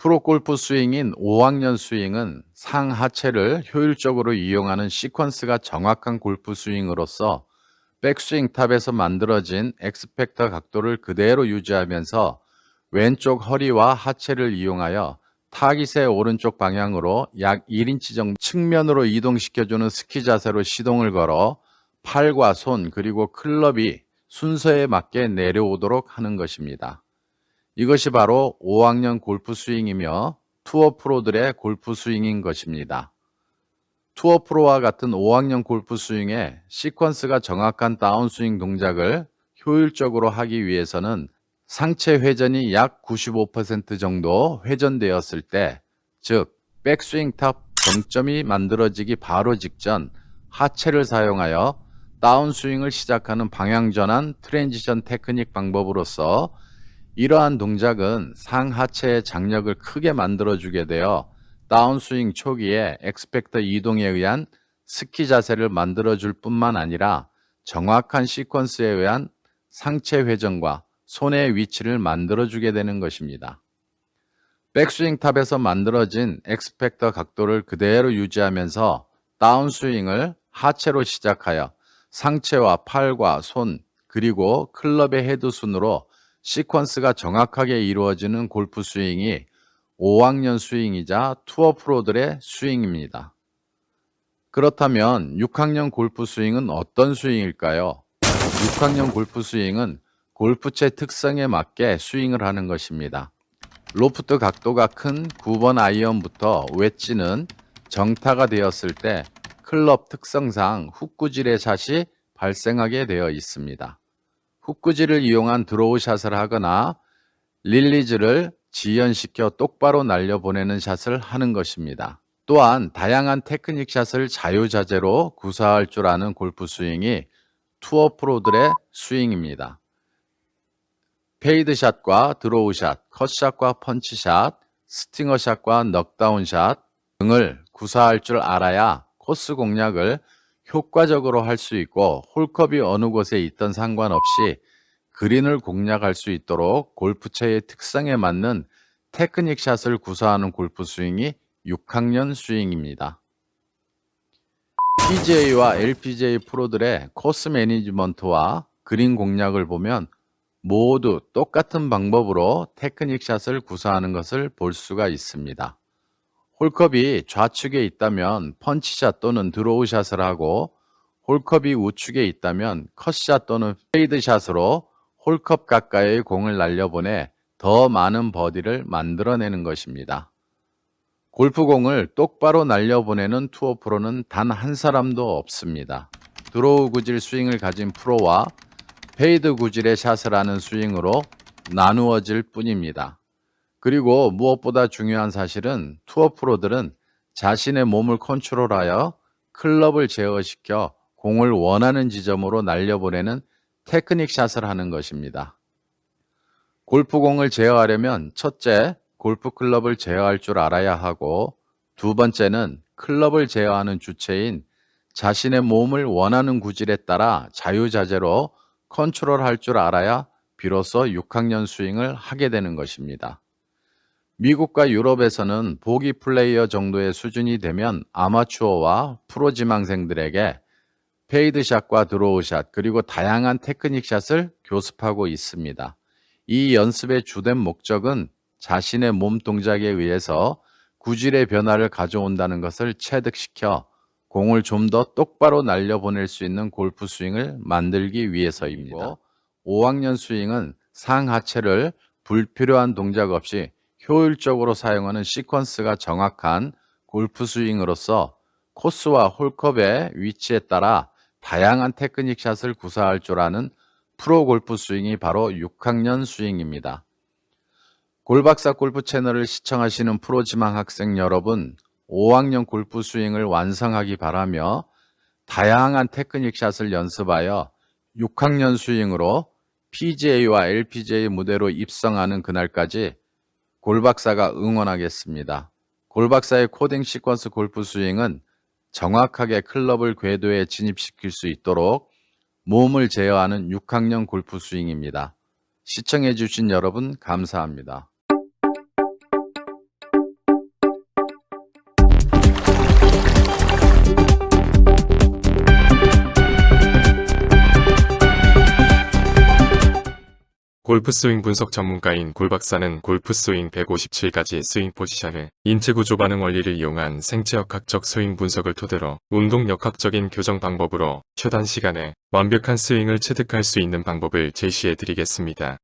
프로골프 스윙인 5학년 스윙은 상하체를 효율적으로 이용하는 시퀀스가 정확한 골프 스윙으로서 백스윙 탑에서 만들어진 엑스펙터 각도를 그대로 유지하면서 왼쪽 허리와 하체를 이용하여 타깃의 오른쪽 방향으로 약 1인치 정도 측면으로 이동시켜주는 스키 자세로 시동을 걸어 팔과 손 그리고 클럽이 순서에 맞게 내려오도록 하는 것입니다. 이것이 바로 5학년 골프 스윙이며 투어 프로들의 골프 스윙인 것입니다. 투어 프로와 같은 5학년 골프 스윙에 시퀀스가 정확한 다운스윙 동작을 효율적으로 하기 위해서는 상체 회전이 약 95% 정도 회전되었을 때, 즉, 백스윙 탑 정점이 만들어지기 바로 직전 하체를 사용하여 다운스윙을 시작하는 방향전환 트랜지션 테크닉 방법으로서 이러한 동작은 상하체의 장력을 크게 만들어주게 되어 다운스윙 초기에 엑스펙터 이동에 의한 스키 자세를 만들어줄 뿐만 아니라 정확한 시퀀스에 의한 상체 회전과 손의 위치를 만들어주게 되는 것입니다. 백스윙 탑에서 만들어진 엑스펙터 각도를 그대로 유지하면서 다운스윙을 하체로 시작하여 상체와 팔과 손 그리고 클럽의 헤드 순으로 시퀀스가 정확하게 이루어지는 골프 스윙이 5학년 스윙이자 투어 프로들의 스윙입니다. 그렇다면 6학년 골프 스윙은 어떤 스윙일까요? 6학년 골프 스윙은 골프채 특성에 맞게 스윙을 하는 것입니다. 로프트 각도가 큰 9번 아이언부터 웨지는 정타가 되었을 때 클럽 특성상 훅구질의 샷이 발생하게 되어 있습니다. 훅구질을 이용한 드로우 샷을 하거나 릴리즈를 지연시켜 똑바로 날려보내는 샷을 하는 것입니다. 또한 다양한 테크닉 샷을 자유자재로 구사할 줄 아는 골프 스윙이 투어 프로들의 스윙입니다. 페이드 샷과 드로우 샷, 컷샷과 펀치샷, 스팅어 샷과 넉다운 샷 등을 구사할 줄 알아야 코스 공략을 효과적으로 할 수 있고 홀컵이 어느 곳에 있던 상관없이 그린을 공략할 수 있도록 골프채의 특성에 맞는 테크닉 샷을 구사하는 골프 스윙이 6학년 스윙입니다. PGA와 LPGA 프로들의 코스 매니지먼트와 그린 공략을 보면 모두 똑같은 방법으로 테크닉 샷을 구사하는 것을 볼 수가 있습니다. 홀컵이 좌측에 있다면 펀치샷 또는 드로우샷을 하고 홀컵이 우측에 있다면 컷샷 또는 페이드샷으로 홀컵 가까이 공을 날려보내 더 많은 버디를 만들어내는 것입니다. 골프공을 똑바로 날려보내는 투어 프로는 단 한 사람도 없습니다. 드로우 구질 스윙을 가진 프로와 페이드 구질의 샷을 하는 스윙으로 나누어질 뿐입니다. 그리고 무엇보다 중요한 사실은 투어 프로들은 자신의 몸을 컨트롤하여 클럽을 제어시켜 공을 원하는 지점으로 날려보내는 테크닉 샷을 하는 것입니다. 골프공을 제어하려면 첫째, 골프 클럽을 제어할 줄 알아야 하고 두 번째는 클럽을 제어하는 주체인 자신의 몸을 원하는 구질에 따라 자유자재로 컨트롤할 줄 알아야 비로소 6학년 스윙을 하게 되는 것입니다. 미국과 유럽에서는 보기 플레이어 정도의 수준이 되면 아마추어와 프로 지망생들에게 페이드 샷과 드로우 샷 그리고 다양한 테크닉 샷을 교습하고 있습니다. 이 연습의 주된 목적은 자신의 몸 동작에 의해서 구질의 변화를 가져온다는 것을 체득시켜 공을 좀 더 똑바로 날려보낼 수 있는 골프 스윙을 만들기 위해서입니다. 5학년 스윙은 상하체를 불필요한 동작 없이 효율적으로 사용하는 시퀀스가 정확한 골프 스윙으로서 코스와 홀컵의 위치에 따라 다양한 테크닉 샷을 구사할 줄 아는 프로 골프 스윙이 바로 6학년 스윙입니다. 골박사 골프 채널을 시청하시는 프로 지망 학생 여러분, 5학년 골프 스윙을 완성하기 바라며 다양한 테크닉 샷을 연습하여 6학년 스윙으로 PGA와 LPGA 무대로 입성하는 그날까지 골박사가 응원하겠습니다. 골박사의 코딩 시퀀스 골프 스윙은 정확하게 클럽을 궤도에 진입시킬 수 있도록 몸을 제어하는 6학년 골프 스윙입니다. 시청해주신 여러분 감사합니다. 골프 스윙 분석 전문가인 골박사는 골프 스윙 157가지 스윙 포지션을 인체 구조 반응 원리를 이용한 생체역학적 스윙 분석을 토대로 운동 역학적인 교정 방법으로 최단 시간에 완벽한 스윙을 체득할 수 있는 방법을 제시해 드리겠습니다.